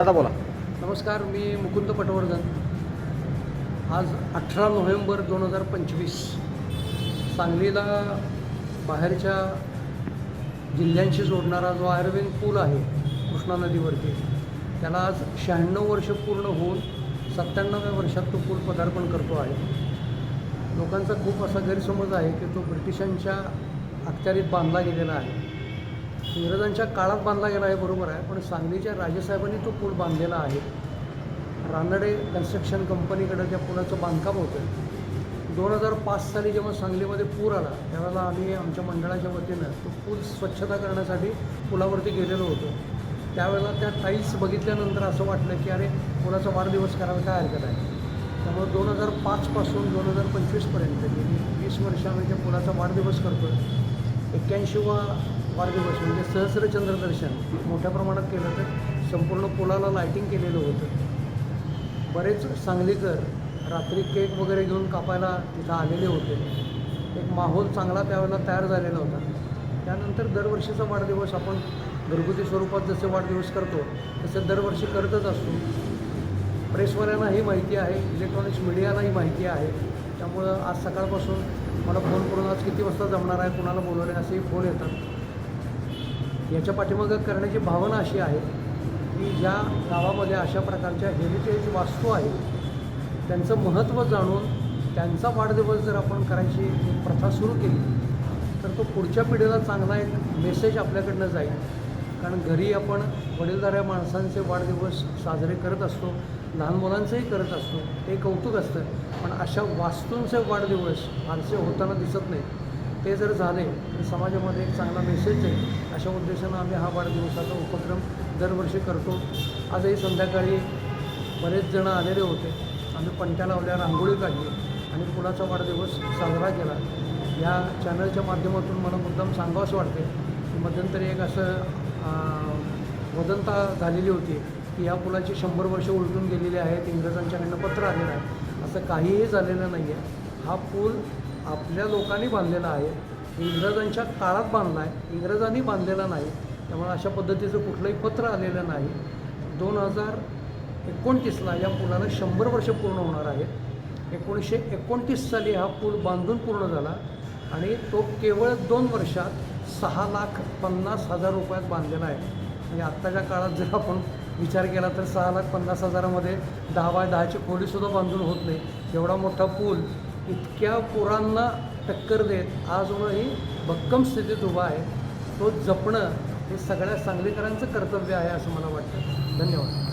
दादा बोला. नमस्कार मी मुकुंद पटवर्धन. आज अठरा नोव्हेंबर दोन हजार पंचवीस. सांगलीला बाहेरच्या जिल्ह्यांशी जोडणारा जो आयुर्वेद पूल आहे कृष्णा नदीवरती त्याला आज शहाण्णव वर्ष पूर्ण होऊन सत्त्याण्णव्या वर्षात तो पूल पदार्पण करतो आहे. लोकांचा खूप असा गैरसमज आहे की तो ब्रिटिशांच्या अखत्यारीत बांधला गेलेला आहे. इंग्रजांच्या काळात बांधला गेला आहे बरोबर आहे पण सांगलीच्या राजेसाहेबांनी तो पूल बांधलेला आहे. रानडे कन्स्ट्रक्शन कंपनीकडं त्या पुलाचं बांधकाम होतं. दोन हजार पाच साली जेव्हा सांगलीमध्ये पूर आला त्यावेळेला आम्ही आमच्या मंडळाच्या वतीनं तो पूल स्वच्छता करण्यासाठी पुलावरती गेलेलो होतो. त्यावेळेला त्या टाईल्स बघितल्यानंतर असं वाटलं की अरे पुलाचा वाढदिवस करायला काय हरकत आहे? त्यामुळे दोन हजार पाचपासून दोन हजार पंचवीसपर्यंत गेली वीस वर्ष आम्ही त्या पुलाचा वाढदिवस करतो एक्क्याऐंशीवा वाढदिवस म्हणजे सहस्रचंद्र दर्शन. मोठ्या प्रमाणात केलं तर संपूर्ण पुलाला लायटिंग केलेलं होतं. बरेच सांगलीकर रात्री केक वगैरे घेऊन कापायला तिथं आलेले होते. एक माहोल चांगला त्यावेळेला तयार झालेला होता. त्यानंतर दरवर्षीचा वाढदिवस आपण घरगुती स्वरूपात जसे वाढदिवस करतो तसे दरवर्षी करतच असतो. प्रेसवाल्यांनाही माहिती आहे इलेक्ट्रॉनिक्स मीडियालाही माहिती आहे. त्यामुळं आज सकाळपासून मला फोन करून आज किती वाजता जमणार आहे कुणाला बोलवले असेही फोन येतात. याच्या पाठीमागं करण्याची भावना अशी आहे की ज्या गावामध्ये अशा प्रकारच्या हेरिटेज वास्तू आहेत त्यांचं महत्त्व जाणून त्यांचा वाढदिवस जर आपण करायची एक प्रथा सुरू केली तर तो पुढच्या पिढीला चांगला एक मेसेज आपल्याकडनं जाईल. कारण घरी आपण वडीलधाऱ्या माणसांचे वाढदिवस साजरे करत असतो लहान मुलांचंही करत असतो ते कौतुक असतं. पण अशा वास्तूंचे वाढदिवस फारसे होताना दिसत नाही ते जर झाले तर समाजामध्ये एक चांगला मेसेज जाईल अशा उद्देशानं आम्ही हा वाढदिवसाचा उपक्रम दरवर्षी करतो. आजही संध्याकाळी बरेच जण आलेले होते. आम्ही पंट्या लावल्या रांगोळी काढली आणि पुलाचा वाढदिवस साजरा केला. या चॅनलच्या माध्यमातून मला मुद्दाम सांगावंच वाटते की मध्यंतरी एक असं वदंता झालेली होती की या पुलाची शंभर वर्ष उलटून गेलेली आहेत इंग्रजांच्याकडनं पत्र आलेलं आहे. असं काहीही झालेलं नाही आहे हा पूल आपल्या लोकांनी बांधलेला आहे. इंग्रजांच्या काळात बांधला आहे. इंग्रजांनी बांधलेला नाही. त्यामुळे अशा पद्धतीचं कुठलंही पत्र आलेलं नाही. दोन हजार एकोणतीसला या पुलाला शंभर वर्ष पूर्ण होणार आहेत एकोणीसशे एकोणतीस साली हा पूल बांधून पूर्ण झाला आणि तो केवळ दोन वर्षात सहा लाख पन्नास हजार रुपयात बांधलेला आहे. म्हणजे आत्ताच्या काळात जर आपण विचार केला तर सहा लाख पन्नास हजारामध्ये दहा बाय दहाची खोलीसुद्धा बांधून होत नाही. एवढा मोठा पूल इतक्या पुरांना टक्कर देत अजूनही भक्कम स्थितीत उभा आहे. तो जपणं हे सगळ्या सांगलीकरांचं कर्तव्य आहे असं मला वाटतं. धन्यवाद.